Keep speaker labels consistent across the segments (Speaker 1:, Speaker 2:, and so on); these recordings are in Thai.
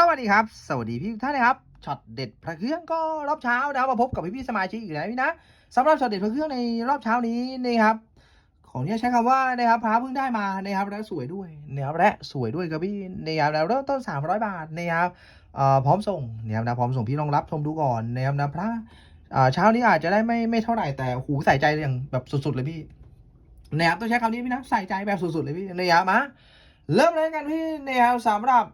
Speaker 1: สวัสดีครับ สวัสดีพี่ทุกท่านนะครับช็อตเด็ดพระเครื่องก็รอบเช้านะมาพบกับพี่พี่สมาชิกอีกแล้วพี่นะสำหรับช็อตเด็ดพระเครื่องในรอบเช้านี้นะครับของเนี้ใช้คำว่านะครับพระเพิ่งได้มานะครับและสวยด้วยนะครับและสวยด้วยครับพี่นะครับแล้วเริ่มต้น 300 บาทนะครับอ่อพร้อมส่งนะครับนะพร้อมส่งพี่ลองรับชมดูก่อนนะครับนะพระอ่าเช้านี้อาจจะได้ไม่ไม่เท่าไหร่แต่หูใส่ใจอย่างแบบสุดๆเลยพี่นะครับต้องใช้คำนี้พี่นะใส่ใจแบบสุดๆเลยพี่นะครับมาเริ่มเลยกันพี่นะครับสำหรับ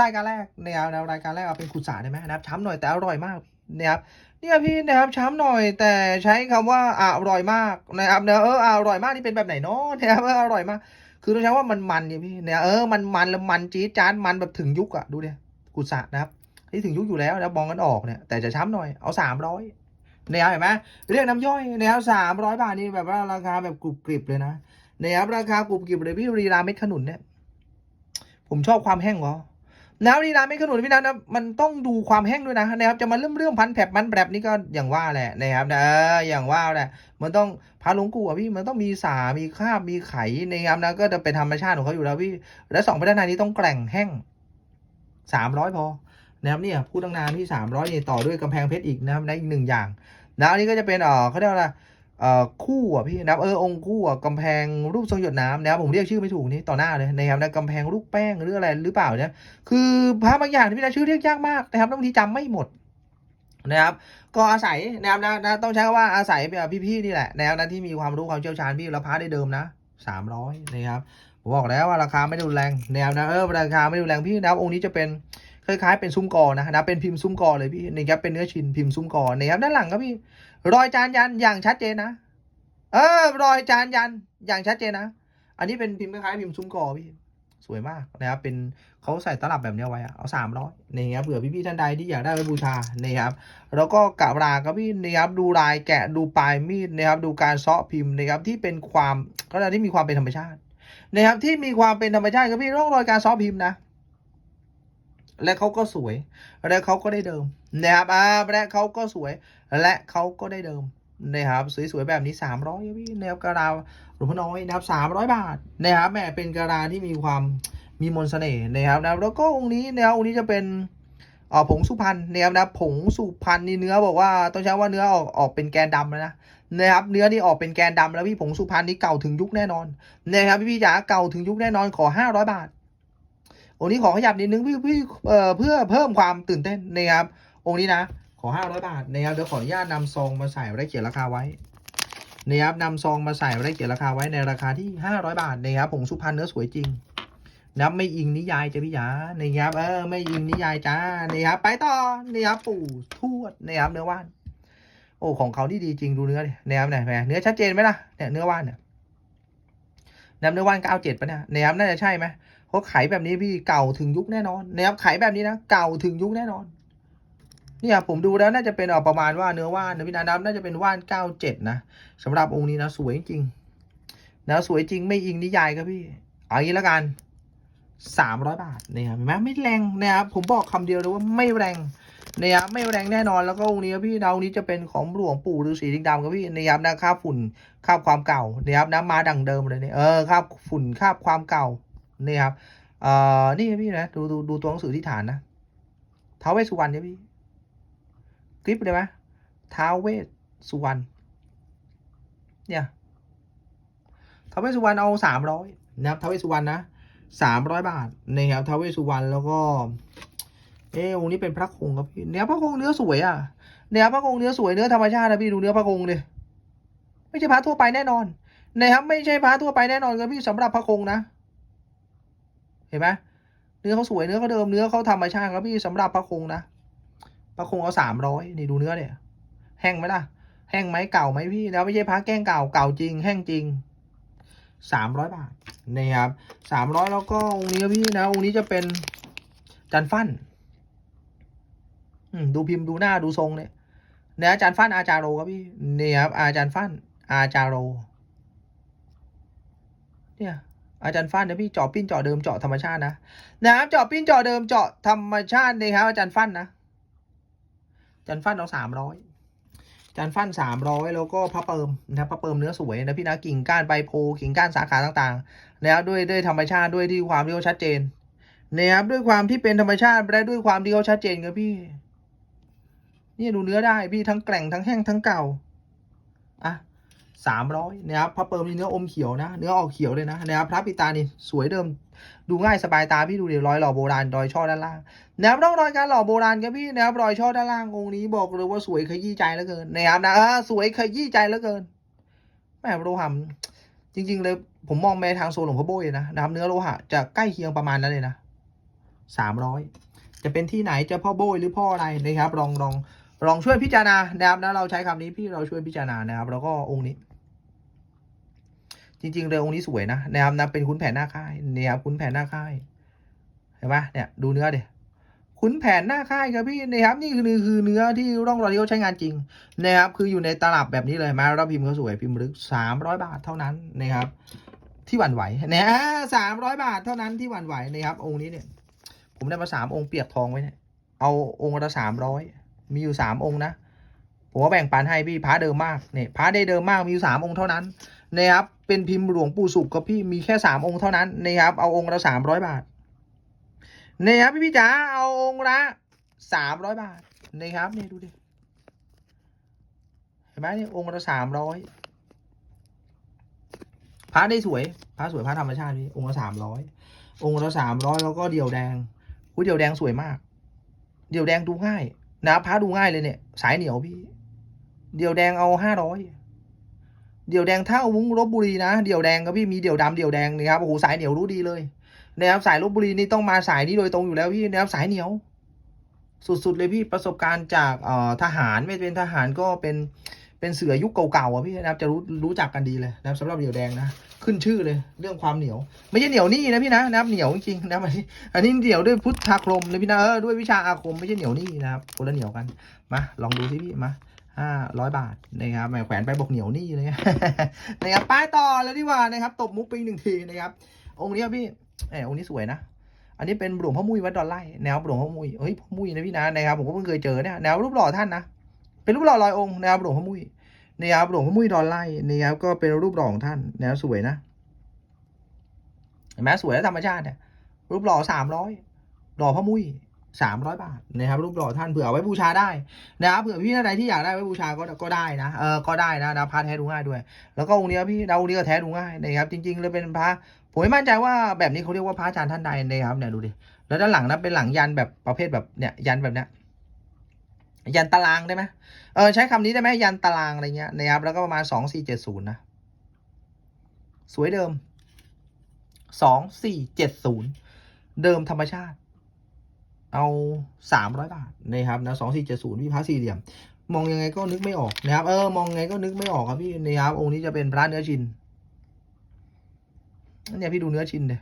Speaker 1: รายการแรกนะครับนะรายการแรกเอาเป็นขุดสาได้ไหมนะครับช้ำหน่อยแต่อร่อยมากนะครับเนี่ยพี่นะครับช้ำหน่อยแต่ใช้คำว่าอร่อยมากนะครับเนะเอออร่อยมากนี่เป็นแบบไหนเนาะนะครับเอออร่อยมาก คือต้องใช้ว่ามันมันเนี่ยพี่เนี่ยเออมันมันแล้วมันจี๊ดจาดมันแบบถึงยุคอะดูเนี่ยขุดสานะครับที่ถึงยุคอยู่แล้วนะมองกันออกเนี่ยแต่จะช้ำหน่อยเอาสามร้อยเนี่ยเห็นไหมเรียกน้ำย่อยนะครับสามร้อยบาทนี่แบบว่าราคาแบบกรุบกริบเลยนะนะครับราคากรุบกริบเลยพี่รีราเม็ดขนุนเนี่ยผมชอบความแห้งเหรอ น้ำนี่ร้านไม่ขนุนพี่น้ำนะมันต้องดูความแห้งด้วยนะนะครับจะมาเรื่อมเรื่อมพันแผบมันแบบนี้ก็อย่างว่าแหละนะครับนะเอออย่างว่าแหละมันต้องพาหลวงกูอะพี่มันต้องมีสามีคาบมีไขนะครับนะก็จะเป็นธรรมชาติของเขาอยู่แล้วพี่ และสองพัฒนานี้ต้องแกร่งแห้งสามร้อยพอนะครับเนี่ยพูดตั้งนานที่สามร้อยนี่ต่อด้วยกำแพงเพชรอีกนะครับนอีกหนึ่งอย่างนะอันนี้ก็จะเป็นเออเขาเรียกว่า คู่อะพี่นะครับเออองค์คู่อะกำแพงรูปทรงหยดน้ำนะครับผมเรียกชื่อไม่ถูกนี่ต่อหน้าเลยนะครับนะกำแพงรูปแป้งหรืออะไรหรือเปล่าเนี่ยคือพระบางอย่างที่พี่นาชื่อเรียกยากมากนะครับบางทีจำไม่หมดนะครับก็อาศัยนะครับนะนต้องใช้คำว่าอาศัยพี่ๆนี่แหละนะครับนะที่มีความรู้ความเชี่ยวชาญพี่แล้วพระได้เดิมนะสามร้อยนะครับผมบอกแล้วว่าราคาไม่ด้รุนแรงนะครับนะเออราคาไม่ด้รุนแรงพี่นะครับองค์นี้จะเป็น คล้ายๆเป็นซุ้มกอนะนะเป็นพิมพ์ซุ้มกอเลยพี่นะครับเป็นเนื้อชิ้นพิมพ์ซุ้มกอนะครับด้านหลังครับพี่ รอยจานยันอย่างชัดเจนนะเออรอยจานยันอย่างชัดเจนนะอันนี้เป็นพิมพ์คล้ายๆพิมพ์ซุ้มกอพี่สวยมากนะครับเป็นเขาใส่ตลับแบบนี้ไว้อะเอาสามร้อยนี่ครับเผื่อพี่ๆท่านใดที่อยากได้ไว้บูชานี่ครับแล้วก็กะราครับพี่นะครับดูลายแกะดูปลายมีดนะครับดูการเซาะพิมพ์นะครับที่เป็นความก็ได้ที่มีความเป็นธรรมชาตินะครับที่มีความเป็นธรรมชาติครับพี่ร่องรอยการเซาะพิมพ์นะ และเขาก็สวย และเขาก็ได้เดิมนะครับอ่าและเขาก็สวย และเขาก็ได้เดิมนะครับสวยๆแบบนี้สามร้อยพี่นะครับกระดาหลวงพ่อน้อยนะครับสามร้อยบาทนะครับแหม่เป็นกระดาที่มีความมีมนต์เสน่ห์นะครับนะแล้วก็องค์นี้นะครับองค์นี้จะเป็นอ่อผงสุพรรณนะครับนะผงสุพรรณนี่เนื้อบอกว่าต้องใช้ว่าเนื้อออกออกเป็นแกนดำแล้วนะนะครับเนื้อนี่ออกเป็นแกนดำแล้วพี่ผงสุพรรณนี่เก่าถึงยุคแน่นอนนะครับพี่พี่จ๋าเก่าถึงยุคแน่นอนขอห้าร้อยบาท องค์นี้ขอขยับนิดนึงพี่พี่เอ่อเพื่อเพิ่มความตื่นเต้นนะครับ องค์นี้นะ ขอ 500 บาทนะครับเดี๋ยวขออนุญาตนำซองมาใส่ได้เขียนราคาไว้นะครับนำซองมาใส่ได้เขียนราคาไว้ในราคาที่ 500 บาทนะครับผงสุพรรณเนื้อสวยจริงนะไม่อิงนิยายจ้ะพี่จ๋านะครับเออไม่อิงนิยายจ้านะครับไปต่อนะครับปู่ทวดนะครับเนื้อว่าน โอ้ของเขาที่ดีจริงดูเนื้อดินะครับเนี่ยแหมเนื้อชัดเจนไหมล่ะเนี่ยเนื้อว่านเนี่ยนะครับเนื้อว่าน97ปะเนี่ยนะครับน่าจะใช่ไหม ราะไขแบบนี้พี่เก่าถึงยุคแน่นอนนะครับไขแบบนี้นะเก่าถึงยุคแน่นอนเนี่ยผมดูแล้วน่าจะเป็นเออประมาณว่าเนื้อว่านนะพี่นาดำน่าจะเป็นว่านเก้าเจ็ดนะสำหรับองค์นี้นะสวยจริงนะสวยจริงไม่อิงนิยายครับพี่เอางี้แล้วกันสามร้อยบาทเนี่ยเห็นไมไม่แรงนะครับผมบอกคำเดียวเลยว่าไม่แรงนะครับไม่แรงแน่นอนแล้วก็องค์นี้พี่ดาวนี้จะเป็นของหลวงปู่ฤาษีลิงดำครับพี่นะครับนะคราบฝุ่นคราบความเก่านะครับนะมาดังเดิมเลยเนี่ยเออคราบฝุ่นคราบความเก่า นี่ครับเอ่อนี่พี่นะดูดูดูตัวหนังสือที่ฐานนะท้าวเวสสุวรรณเนี่ยพี่คลิปเลยไหมท้าวเวสสุวรรณเนี่ยท้าวเวสสุวรรณเอาสามร้อยนะครับท้าวเวสสุวรรณนะสามร้อยบาทนะครับท้าวเวสสุวรรณแล้วก็เออองค์นี้เป็นพระคงครับพี่เนี่ยพระคงเนื้อสวยอะเนี่ยพระคงเนื้อสวยเนื้อธรรมชาตินะพี่ดูเนื้อพระคงเลยไม่ใช่พระทั่วไปแน่นอนนะครับไม่ใช่พระทั่วไปแน่นอนครับพี่สำหรับพระคงนะ ห็นไหมเนื้อเขาสวยเนื้อเขาเดิมเนื้อเขาธรรมชาติครับพี่สำหรับพระคงนะพระคงเอาสามร้อยนี่ดูเนื้อเนี่ย แห้งไหมล่ะ แห้งไหมเก่าไหมพี่ แล้วไม่ใช่พระแกล้งเก่าเก่าจริง แห้งจริงสามร้อยบาทนี่ครับสามร้อยแล้วก็องค์นี้พี่นะองค์นี้จะเป็นจันฟันดูพิมพ์ดูหน้าดูทรงเนี่ยเนี่ยอาจารย์ฟันอาจารโรครับพี่นี่ครับอาจารย์ฟันอาจารโร เนี่ย อาจารย์ฟันนะพี่เจาะปิ้นเจาะเดิมเจาะธรรมชาตินะนะครับเจาะปิ้นเจาะเดิมเจาะธรรมชาติเลยครับ อาจารย์ฟันนะอาจันฟันเอาสามร้อยจันฟันสามร้อยแล้วก็พระเปิมนะครับพระเปิมเนื้อสวยนะพี่นะกิ่งก้านใบโพกิ่งก้านสาขาต่างๆนะครับด้วยด้วยธรรมชาติด้วยที่ความที่เขาชัดเจนนะครับด้วยความที่เป็นธรรมชาติและด้วยความที่เขาชัดเจนครับพี่ นี่ดูเนื้อได้พี่ทั้งแกร่งทั้งแห้งทั้งเก่า 300นะครับพระเปิมนี่เนื้ออมเขียวนะ เนื้อออกเขียวเลยนะนะครับพระปิตานี่สวยเดิมดูง่ายสบายตาพี่ดูเดียวรอยหล่อโบราณรอยช่อด้านล่างนะครับร่องรอยการหล่อโบราณครับพี่นะครับรอยช่อด้านล่างองค์นี้บอกเลยว่าสวยขยี้ใจเหลือเกินนะครับนะสวยขยี้ใจเหลือเกินแม่โลหะจริง ๆ เลยผมมองไปทางโซนหลวงพ่อโบยนะนะครับเนื้อโลหะจะใกล้เคียงประมาณนั้นเลยนะ300จะเป็นที่ไหนจะพ่อโบยหรือพ่ออะไรนะครับลองลอง ลองช่วยพิจารณานะครับนะเราใช้คำนี้พี่เราช่วยพิจารณานะครับ แล้วก็องค์นี้ จริง ๆเลยอองค์นี้สวยนะนะครับนะเป็นขุนแผนหน้าค่ายเนี่ยครับขุนแผนหน้าค่ายเห็นปะเนี่ยดูเนื้อเดี๋ยขุนแผนหน้าค่ายครับพี่นะครับนี่คือคือเนื้อที่ร่องรอยที่เขาใช้งานจริงนะครับ คืออยู่ในตลับแบบนี้เลยมาแล้วพิมพ์เขาสวยพิมพ์ลึกสามร้อยบาทเท่านั้นนะครับ ที่หวั่นไหวเนี่ยสามร้อยบาทเท่านั้นที่หวั่นไหวนะครับ องค์นี้เนี่ย ผมได้มาสามองค์เปียกทองไว้เนี่ยเอาองค์ละสามร้อย มีอยู่สามองค์นะ ผมว่าแบ่งปันให้พี่พระเดิมมากเนี่ยพระได้เดิมมากมีอยู่สามองค์เท่านั้นนะครับเป็นพิมพ์หลวงปู่สุขกับพี่มีแค่สามองค์เท่านั้นนะครับเอาองค์ละสามร้อยบาทนะครับพี่พี่จ๋าเอาองค์ละสามร้อยบาทนะครับนี่ดูดิเห็นไหมนี่องค์ละสามร้อยพระได้สวยพระสวยพระธรรมชาตินี่องค์ละสามร้อยองค์ละสามร้อยแล้วก็เดี่ยวแดงอุ้ยเดี่ยวแดงสวยมาก เดี่ยวแดงดูง่าย นะพระดูง่ายเลยเนี่ย สายเหนียวพี่ เดี่ยวแดงเอาห้าร้อยเดี่ยวแดงถ้าอาวุ้งลบบุรีนะ เดี่ยวแดงครับพี่มีเดี่ยวดำเดี่ยวแดงนะครับโอ้โหสายเหนียวรู้ดีเลยนะครับสายลบบุรีนี่ต้องมาสายนี้โดยตรงอยู่แล้วพี่นะครับสายเหนียว สุดๆเลยพี่ประสบการณ์จากเอ่อทหารไม่เป็นทหารก็เป็น เป็นเสือยุคเก่าๆอะพี่นะครับจะรู้รู้จักกันดีเลยนะครับสำหรับเดี่ยวแดงนะขึ้นชื่อเลยเรื่องความเหนียว ไม่ใช่เหนียวนี่นะพี่นะนะครับเหนียวจริงๆนะอันนี้อันนี้เหนียวด้วยพุทธาคมนะพี่นะเออด้วยวิชาอาคมไม่ใช่เหนียวนี่นะครับคนละเหนียวกันมาลองดูสิพี่มาห้าร้อยบาทนะครับแขวนไปบอกเหนียวนี่เลยนะครับป้ายต่อแล้วดีกว่านะครับตบมุกปอีกหนึ่งทีนะครับ องค์นี้พี่แหมองค์นี้สวยนะอันนี้เป็นหลวงพ่อมุ้ยวัดดอนไร่แนวหลวงพ่อมุ้ยเฮ้ยพ่อมุ้ยนะพี่นะนะครับผมก็เพิ่งเคยเจอเนี่ยแนวรูปหล่อท่านนะ เป็นรูปหล่อลอยองค์นะครับหลวงพ่อมุ้ยนะครับหลวงพ่อมุ้ยดอนไร่นะครับก็เป็นรูปหล่อของท่านแนวสวยนะเห็นไหมสวยและธรรมชาติเนี่ยรูปหล่อสามร้อยหล่อพ่อมุ้ยสามร้อยบาทนะครับรูปหล่อท่านเผื่อเอาไว้บูชาได้นะครับเผื่อพี่ท่านใดที่อยากได้ไว้บูชาก็ก็ได้นะเออก็ได้นะนะพระแท้ดูง่ายด้วย แล้วก็องค์นี้พี่เดาองค์นี้ก็แท้ดูง่ายนะครับจริงๆเลยเป็นพระผมไม่มั่นใจว่าแบบนี้เขาเรียกว่าพระอาจารย์ท่านใดนะครับเนี่ยดูดิแล้วด้านหลังนะเป็นหลังยันแบบประเภทแบบเนี่ยยันแบบเนี้ย ยันตารางได้ไหมเออใช้คำนี้ได้ไหมยันตารางอะไรเงี้ยนะครับแล้วก็ประมาณสองสี่เจ็ดศูนย์นะ สวยเดิมสองสี่เจ็ดศูนย์เดิมธรรมชาติ เอาสามร้อยบาทนะครับนะสองสี่เจ็ดศูนย์พี่พระสี่เหลี่ยม มองยังไงก็นึกไม่ออกนะครับ เออมองยังไงก็นึกไม่ออกครับพี่นะครับองค์นี้จะเป็นพระเนื้อชินเนี่ยพี่ดูเนื้อชินเลย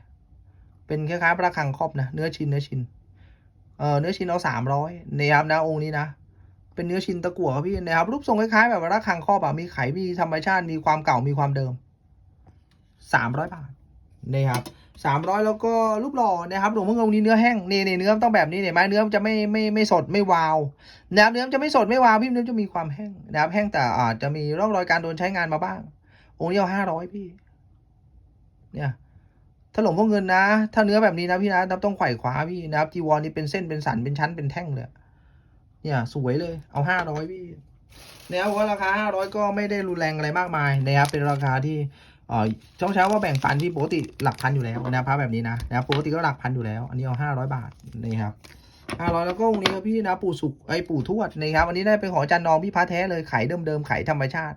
Speaker 1: เป็นคล้ายๆพระคังครอบนะเนื้อชินเนื้อชินเออเนื้อชินเอาสามร้อยนะครับนะองค์นี้นะ เป็นเนื้อชินตะกั่วครับพี่นะครับรูปทรงคล้ายๆ แบบระคังครอบอะมีไขมีธรรมชาติมีความเก่ามีความเดิมสามร้อยบาทนะครับสามร้อยแล้วก็รูปหล่อนะครับหลวงพ่อองค์นี้เนื้อแห้งนี่นี่เนื้อต้องแบบนี้เนี่ยไม้เนื้อจะไม่ไม่ไม่สดไม่วาวนะครับเนื้อจะไม่สดไม่วาวพี่เนื้อจะมีความแห้งนะครับแห้งแต่อาจจะมีร่องรอยการโดนใช้งานมาบ้าง องค์นี้เอาห้าร้อยพี่ เนี่ยถ้าหลวงพ่อเงินนะ ถ้าเนื้อแบบนี้นะพี่นะต้องไขว่คว้าพี่นะครับจีวรนี่เป็นเส้นเป็นสันเป็นชั้นเป็นแท่งเลย เนี่ยสวยเลยเอาห้าร้อยพี่เนี่ยว่าราคาห้าร้อยก็ไม่ได้รุนแรงอะไรมากมายนะครับเป็นราคาที่อ่อช่องเช้าว่าแบ่งปันที่ปกติหลักพันอยู่แล้วนะครับพระแบบนี้นะนะครับปกติก็หลักพันอยู่แล้ว อันนี้เอาห้าร้อยบาทนี่ครับห้าร้อยแล้วก็องนี้ครับพี่นะปู่สุกไอ้ปู่ทวดนะครับอันนี้ได้เป็นของอาจารย์นองพี่พระแท้เลยไข่เดิมๆไข่ธรรมชาติ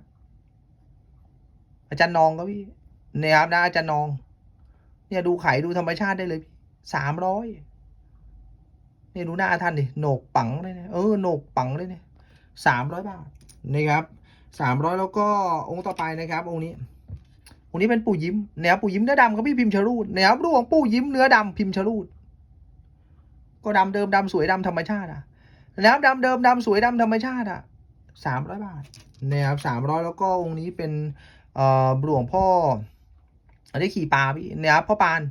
Speaker 1: อาจารย์นองก็พี่นะครับนะอาจารย์นอง เนี่ยดูไข่ดูธรรมชาติได้เลยพี่สามร้อย นี่ดูหน้าท่านดิโหนกปังเลยเนี่ยเออโหนกปังเลยเนี่ยสามร้อยบาทนะครับสามร้อยแล้วก็องค์ต่อไปนะครับ องค์นี้ องค์นี้เป็นปู่ยิ้มแนวปู่ยิ้มเนื้อดำครับพี่พิมพ์ชรูดแนวรูปของปู่ยิ้มเนื้อดำพิมพ์ชรูดก็ดำเดิมดำสวยดำธรรมชาติอะแนวดำเดิมดำสวยดำธรรมชาติอะสามร้อยบาทนะครับสามร้อยแล้วก็องค์นี้เป็นเอ่อหลวงพ่ออันนี้ขี่ปลาพี่นะครับพ่อปาน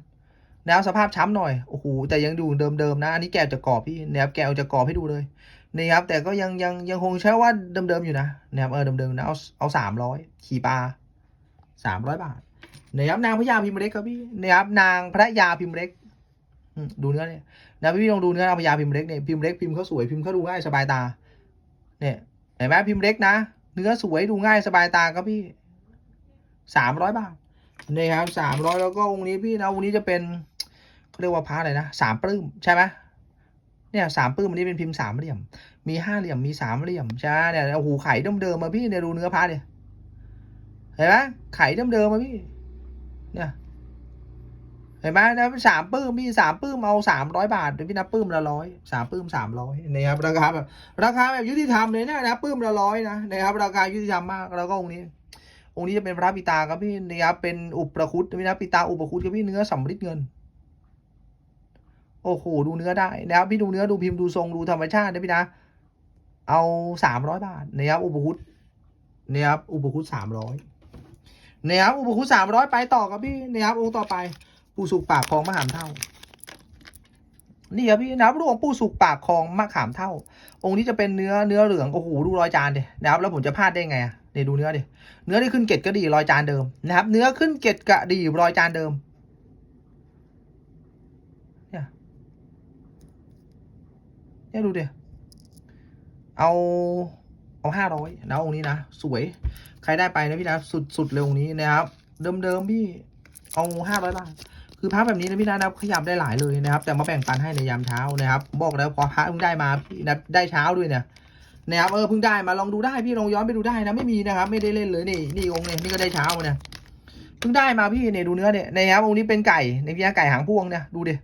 Speaker 1: แนวสภาพช้ำหน่อย โอ้โห แต่ยังดูเดิมๆนะ อันนี้แกะจะกรอบพี่นะครับแกะจะกรอบให้ดูเลยนี่ครับ แต่ก็ยังยังยังคงใช้ว่าเดิมๆอยู่นะนะครับเออเดิมๆนะ เอาเอาสามร้อยขี่ปลาสามร้อยบาทนะครับนางพระยาพิมเล็กครับพี่นะครับนางพระยาพิมเล็กดูเนื้อเนี่ยนะพี่ลองดูเนื้อเอาพระยาพิมเล็กเนี่ยพิมเล็กพิมเขาสวยพิมเขาดูง่ายสบายตา เนี่ยเห็นไหมพิมเล็กนะ เนื้อสวยดูง่ายสบายตาครับพี่สามร้อยบาทนี่ครับสามร้อยแล้วก็องค์นี้พี่นะองค์นี้จะเป็น เขาเรียกว่าพระอะไรนะสามปลื้มใช่ไหมเนี่ยสามปลื้มอันนี้เป็นพิมพ์สามเหลี่ยม มีห้าเหลี่ยม มีสามเหลี่ยมใช่ไหมเนี่ยโอ้โหไข่เดิมๆมาพี่เนี่ยดูเนื้อพระเนี่ยเห็นไหมไข่เดิมๆมาพี่ เนี่ย เห็นไหมนะสามปื้มพี่สามปื้มเอาสามร้อยบาทเดี๋ยวพี่นับปื้มละร้อยสามปื้มสามร้อยนะครับราคาแบบราคาแบบยุติธรรมเลยนะนะปื้มละร้อยนะนะครับราคายุติธรรมมากแล้วก็องค์นี้ องค์นี้จะเป็นพระปิตาครับพี่นะครับเป็นอุปรคุตพี่นะปิตาอุปรคุตครับพี่เนื้อสำริดเงิน โอ้โหดูเนื้อได้นะครับพี่ดูเนื้อดูพิมพ์ดูทรงดูธรรมชาตินะพี่นะ เอาสามร้อยบาทนะครับอุปคุตนะครับอุปคุตสามร้อยนะครับอุปคุตสามร้อยไปต่อครับพี่นะครับองค์ต่อไปปู่สุกปากคลองมะขามเท่านี่ครับพี่นะครับหลวงปู่สุกปากคลองมะขามเท่า องค์นี้จะเป็นเนื้อเนื้อเหลืองโอ้โหดูรอยจานดินะครับแล้วผมจะพลาดได้ไงอะนี่ดูเนื้อดิเนื้อที่ขึ้นเกล็ดกระดีรอยจานเดิมนะครับ เนื้อขึ้นเกล็ดกระดีรอยจานเดิม เนี่ย เนี่ยดูดิเอาเอาห้าร้อยนะองค์นี้นะ สวย ใครได้ไปนะพี่นะสุดสุดเลยองนี้นะครับ เดิมๆพี่เอาห้าร้อยบาทคือพระแบบนี้นะพี่นะนะขยับได้หลายเลยนะครับ แต่มาแบ่งปันให้ในยามเช้านะครับ บอกแล้วพอพระเพิ่งได้มาพี่นะได้เช้าด้วยเนี่ยนะครับเออเพิ่งได้มาลองดูได้พี่ลองย้อนไปดูได้นะไม่มีนะครับ ไม่ได้เล่นเลยนี่นี่องค์เนี่ยนี่ก็ได้เช้าเนี่ยเพิ่งได้มาพี่เนี่ยดูเนื้อเนี่ยนะครับองค์นี้เป็นไก่ในพี่นะไก่หางพวงเนี่ยดูเดิ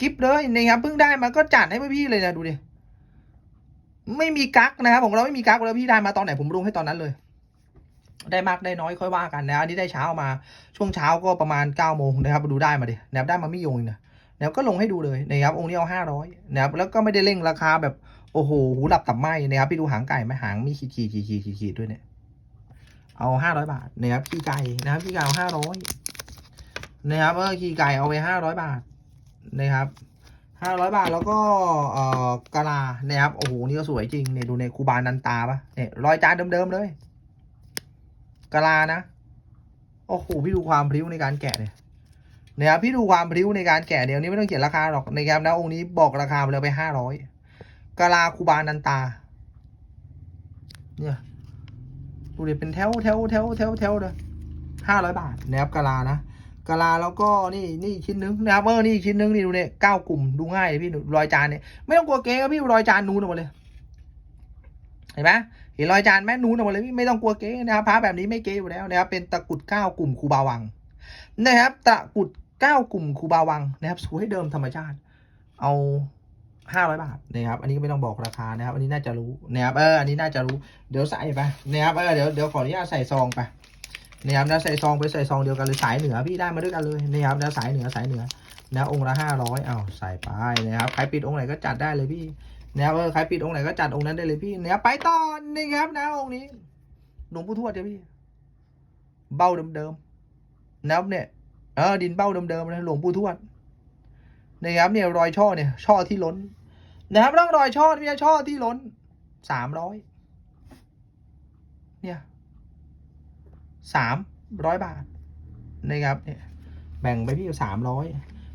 Speaker 1: กิฟเลยนะครับเพิ่งได้มาก็จัดให้พี่เลยนะดูดิไม่มีกั๊กนะครับของเราไม่มีกั๊กแล้วพี่ได้มาตอนไหนผมลงให้ตอนนั้นเลย ได้มากได้น้อยค่อยว่ากันนะอันนี้ได้เช้ามาช่วงเช้าก็ประมาณ9ก้าโมงนะครับมาดูได้มาดินะครับได้มาไม่ยงนะนะครับก็ลงให้ดูเลยนะครับองค์นี้เอาห้าร้อยนะครับแล้วก็ไม่ได้เร่งราคาแบบโอ้โหหูหลับตับไหมนะครับพี่ดูหางไก่ไหมหางมีขีดขีดขีดขีดขีดขีดด้วยเนี่ยเอาห้าร้อยบาทนะครับขี้ไก่นะครับขี้ไก่เอาห้าร้อยนะครับเออขี้ไก่เอาไปห้าร้อยบาท นะครับห้าร้อยบาทแล้วก็เอ่อกะลานะครับโอ้โหนี่ก็สวยจริงเนี่ยดูในคูบานันตาปะเนี่ยรอยจานเดิมๆเลยกะลานะโอ้โหพี่ดูความพริ้วในการแกะเนี่ยนะครับพี่ดูความพริ้วในการแกะเดี๋ยวนี้ไม่ต้องเขียนราคาหรอกนะครับนะองค์นี้บอกราคาไปเลยไปห้าร้อยกะลาคูบานันตา เนี่ยดูเดิเป็นแถวแถวแถวแถวแถวเลยห้าร้อยบาทนะครับกะลานะ กะลาแล้วก็นี่นี่ชิ้นนึงนะครับเออนี่อีกชิ้นนึงนี่ดูเนี่ยเก้ากลุ่มดูง่ายเลยพี่ดูรอยจานเนี่ยไม่ต้องกลัวเก๊ครับพี่รอยจานนูนออกมาเลยเห็นไหมเห็นรอยจานแม่นูนออกมาเลยพี่ไม่ต้องกลัวเก๊นะครับพระแบบนี้ไม่เก๊อยู่แล้วนะครับเป็นตะกุดเก้ากลุ่มคูบาวังนะครับ ตะกุดเก้ากลุ่มคูบาวังนะครับสวยเดิมธรรมชาติ เอาห้าร้อยบาทนะครับ อันนี้ก็ไม่ต้องบอกราคานะครับ อันนี้น่าจะรู้นะครับเอออันนี้น่าจะรู้เดี๋ยวใส่ไปนะครับเออเดี๋ยวเดี๋ยวขออนุญาตใส่ซองไป นะครับนะใส่ซองไปใส่ซองเดียวกันเลยสายเหนือพี่ได้มาด้วยกันเลยนะครับนะสายเหนือสายเหนือนะองค์ละห้าร้อยเอาใส่ไปนะครับใครปิดองค์ไหนก็จัดได้เลยพี่นะครับเออใครปิดองค์ไหนก็จัดองค์นั้นได้เลยพี่นะครับไปต่อนะครับนะองค์นี้หลวงปู่ทวดจ้ะพี่ เบ้าเดิมๆนะครับเนี่ยเออดินเบ้าเดิมๆนะหลวงปู่ทวดนะครับเนี่ยรอยช่อเนี่ยช่อที่ล้น นะครับร่องรอยช่อพี่ช่อที่ล้นสามร้อยเนี่ย สามร้อยบาทนะครับเนี่ยแบ่งไปพี่สามร้อย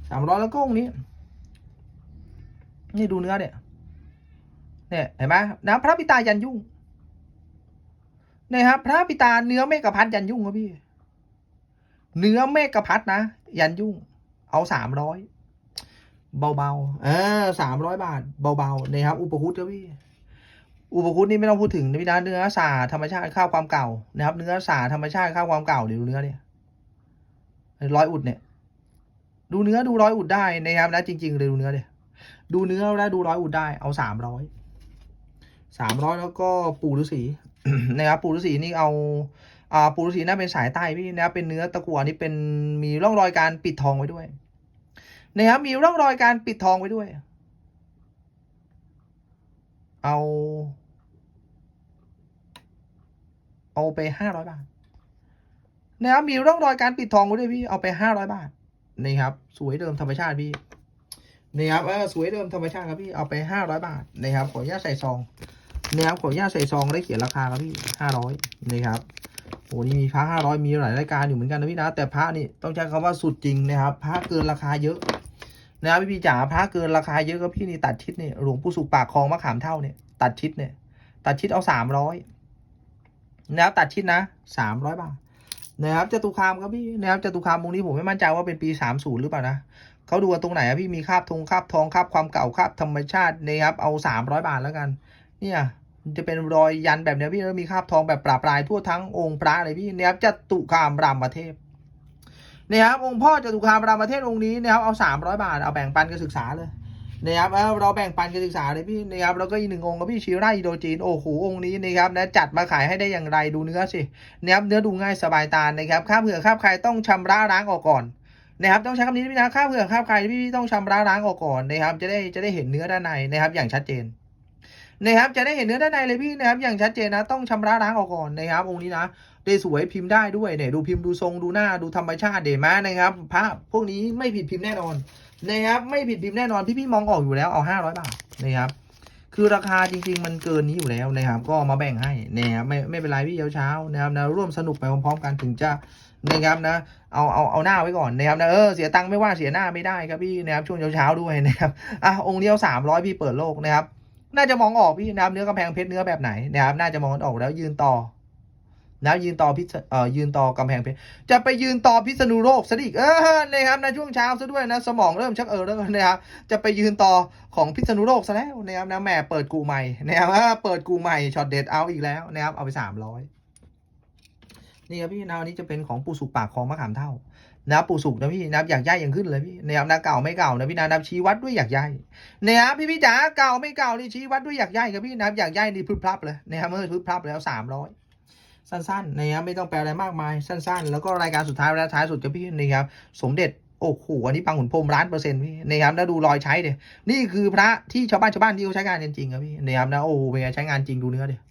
Speaker 1: สามร้อยแล้วก็องนี้ นี่ดูเนื้อเนี่ยเนี่ยเห็นไหมนะพระปิตายันยุ่งนี่ครับพระปิตาเนื้อเมฆพัดยันยุ่งครับพี่ เนื้อเมฆพัดนะ ยันยุ่ง เอาสามร้อยเบาๆเออสามร้อยบาท เบาๆนะครับอุปคุตครับพี่ อุปคุตนี่ไม่ต้องพูดถึงนะพี่นะเนื้อสาธรรมชาติข้าวความเก่านะครับ เนื้อสาธรรมชาติข้าวความเก่าเดี๋ยวดูเนื้อเนี่ยร้อยอุดเนี่ย ดูเนื้อดูร้อยอุดได้นะครับนะจริงๆเลยดูเนื้อเนี่ยดูเนื้อแล้วดูร้อยอุดได้เอาสามร้อยสามร้อยแล้วก็ปู่ฤาษีนะครับปู่ฤาษีนี่เอาอ่าปู่ฤาษีน่าเป็นสายใต้พี่นะครับเป็นเนื้อตะกั่วนี่เป็นมีร่องรอยการปิดทองไว้ด้วยนะครับมีร่องรอยการปิดทองไว้ด้วย เอา เอาไปห้าร้อยบาทนะครับมีร่องรอยการปิดทองไว้ด้วยพี่เอาไปห้าร้อยบาทนี่ครับ สวยเดิมธรรมชาติพี่นี่ครับเออสวยเดิมธรรมชาติครับพี่เอาไปห้าร้อยบาทนะครับขออนุญาตใส่ซองนะครับขออนุญาตใส่ซองได้เขียนราคาครับพี่ห้าร้อยนี่ครับโอ้นี่มีพระห้าร้อยมีหลายรายการอยู่เหมือนกันนะพี่นะแต่พระนี่ต้องใช้คำว่าสุดจริงนะครับพระเกินราคาเยอะนะครับพี่พี่จ๋าพระเกินราคาเยอะก็พี่นี่ตัดชิดเนี่ยหลวงปู่สุขปากคลองมะขามเท่าเนี่ยตัดชิดเนี่ยตัดชิดเอาสามร้อย นะครับตัดชิดนะสามร้อยบาทนะครับจตุคามครับพี่นะครับจตุคามวงนี้ผมไม่มั่นใจว่าเป็นปีสามศูนย์หรือเปล่านะเขาดูตรงไหนอะพี่มีคาบทงคาบทองคาบความเก่าคาบธรรมชาตินะครับเอาสามร้อยบาทแล้วกัน เนี่ยจะเป็นรอยยันแบบเนี้ยพี่แล้วมีคาบทองแบบปราปรายทั่วทั้งองค์พระเลยพี่เนี่ยครับจตุคามรามเทพเนี่ยครับองค์พ่อจตุคามรามเทพองค์นี้นะครับเอาสามร้อยบาทเอาแบ่งปันกันศึกษาเลย นะครับเราแบ่งปันกันศึกษาเลยพี่นะครับแล้วก็อีกหนึ่งองค์ก็พี่ชิร่าอิโดจีนโอ้โหองค์นี้นะครับนะจัดมาขายให้ได้อย่างไรดูเนื้อสินะครับเนื้อดูง่ายสบายตานะครับค่าเผื่อค่าใครต้องชำระล้างออกก่อนนะครับต้องใช้คำนี้พี่นะค่าเผื่อค่าใครพี่ต้องชำระล้างออกก่อนนะครับจะได้จะได้เห็นเนื้อด้านในนะครับอย่างชัดเจนนะครับจะได้เห็นเนื้อด้านในเลยพี่นะครับอย่างชัดเจนนะต้องชำระล้างออกก่อนนะครับองค์นี้นะได้สวยพิมพ์ได้ด้วยเนี่ยดูพิมพ์ดูทรงดูหน้าดูธรรมชาติเดมานะครับพระพวกนี้ไม่ผิดพิมพ์แน่นอน นะครับไม่ผิดพิมพ์แน่นอนพี่พี่มองออกอยู่แล้วเอาห้าร้อยบาทนะครับคือราคาจริง ๆ มันเกินนี้อยู่แล้วนะครับ ก็มาแบ่งให้นะครับไม่ไม่เป็นไรพี่เช้าๆนะครับนะร่วมสนุกไปพร้อมๆกันถึงจะนะครับนะเอาเอาเอาหน้าไว้ก่อนนะครับนะเออเสียตังค์ไม่ว่าเสียหน้าไม่ได้ครับพี่นะครับช่วงเช้าๆด้วยนะครับอะองค์เดียวสามร้อยพี่เปิดโลกนะครับน่าจะมองออกพี่นะครับเนื้อกำแพงเพชรเนื้อแบบไหนนะครับน่าจะมองออกแล้วยืนต่อ นะยืนต่อพิษเอ่อยืนต่อกำแพงเพชรจะไปยืนต่อพิษณุโลกซะอีกเออนะครับในช่วงเช้าซะด้วยนะสมองเริ่มชักเออแล้วนะครับจะไปยืนต่อของพิษณุโลกซะแล้วนะครับนะแหม่เปิดกูใหม่นะครับอ่าเปิดกูใหม่ช็อตเด็ดเอาอีกแล้วนะครับเอาไปสามร้อยนี่ครับพี่นะวันนี้จะเป็นของปูสุกปากคลองมะขามเท่านะปู่สุกนะพี่นะอยากย่ายยังขึ้นเลยพี่นะครับนะเก่าไม่เก่านะพี่นะนับชี้วัดด้วยอยากย่ายนะครับพี่พี่จ๋าเก่าไม่เก่านี่ชี้วัดด้วยอยากย่ายครับพี่นะครับอยากย่ายนี่พึบพับเลยนะครับเมื่อพึบพลับแล้วสามร้อย สั้นๆนะครับไม่ต้องแปลอะไรมากมายสั้น ๆ แล้วก็รายการสุดท้ายและท้ายสุดครับพี่นะครับสมเด็จโอ้โหอันนี้ปังหุ่นพรมล้านเปอร์เซ็นต์พี่นะครับแล้วดูรอยใช้เดี๋ยนี่คือพระที่ชาวบ้านชาวบ้านที่เขาใช้งานกันจริงครับพี่นะครับนะโอ้โหเป็นไงใช้งานจริงดูเนื้อเดี๋ย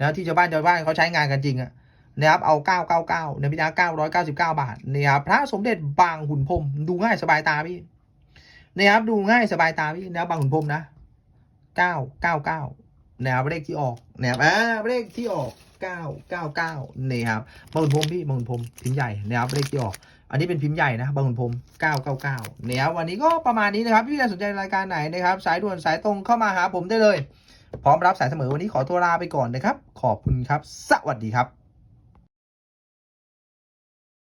Speaker 1: นะที่ชาวบ้านชาวบ้านเขาใช้งานกันจริงอะนะครับเอาเก้าเก้าเก้านะพี่นะเก้าร้อยเก้าสิบเก้าบาทนะครับพระสมเด็จบางหุ่นพรมดูง่ายสบายตาพี่นะครับดูง่ายสบายตาพี่นะครับบางขุนพรมนะเก้าเก้าเก้านะครับเลขที่ออกนะครับอ่าเลขที่ออก เก้าเก้าเก้านี่ครับบางขุนพรมพี่บางขุนพรมพิมพ์ใหญ่นะครับเลขที่ออก อันนี้เป็นพิมพ์ใหญ่นะบางขุนพรมเก้าเก้าเก้าเนี่ยครับวันนี้ก็ประมาณนี้นะครับพี่สนใจรายการไหนนะครับ สายด่วนสายตรงเข้ามาหาผมได้เลย พร้อมรับสายเสมอวันนี้ขอตัวลาไปก่อนนะครับ ขอบคุณครับ สวัสดีครับ